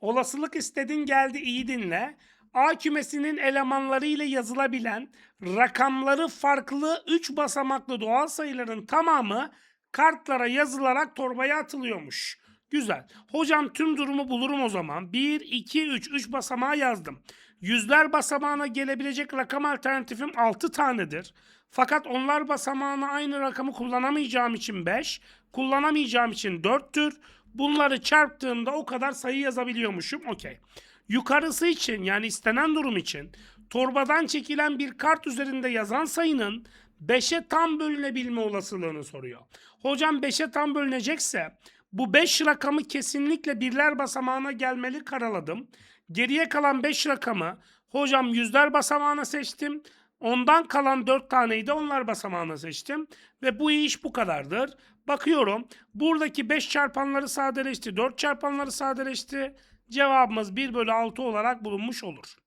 Olasılık istedin geldi iyi dinle. A kümesinin elemanları ile yazılabilen rakamları farklı 3 basamaklı doğal sayıların tamamı kartlara yazılarak torbaya atılıyormuş. Güzel. Hocam tüm durumu bulurum o zaman. 1, 2, 3. 3 basamağı yazdım. Yüzler basamağına gelebilecek rakam alternatifim 6 tanedir. Fakat onlar basamağına aynı rakamı kullanamayacağım için 5, kullanamayacağım için 4'tür. Bunları çarptığımda o kadar sayı yazabiliyormuşum. Okey. Yukarısı için yani istenen durum için torbadan çekilen bir kart üzerinde yazan sayının 5'e tam bölünebilme olasılığını soruyor. Hocam 5'e tam bölünecekse bu 5 rakamı kesinlikle birler basamağına gelmeli karaladım. Geriye kalan 5 rakamı hocam yüzler basamağına seçtim. Ondan kalan 4 taneyi de onlar basamağına seçtim. Ve bu iş bu kadardır. Bakıyorum buradaki 5 çarpanları sadeleşti. 4 çarpanları sadeleşti. Cevabımız 1 bölü 6 olarak bulunmuş olur.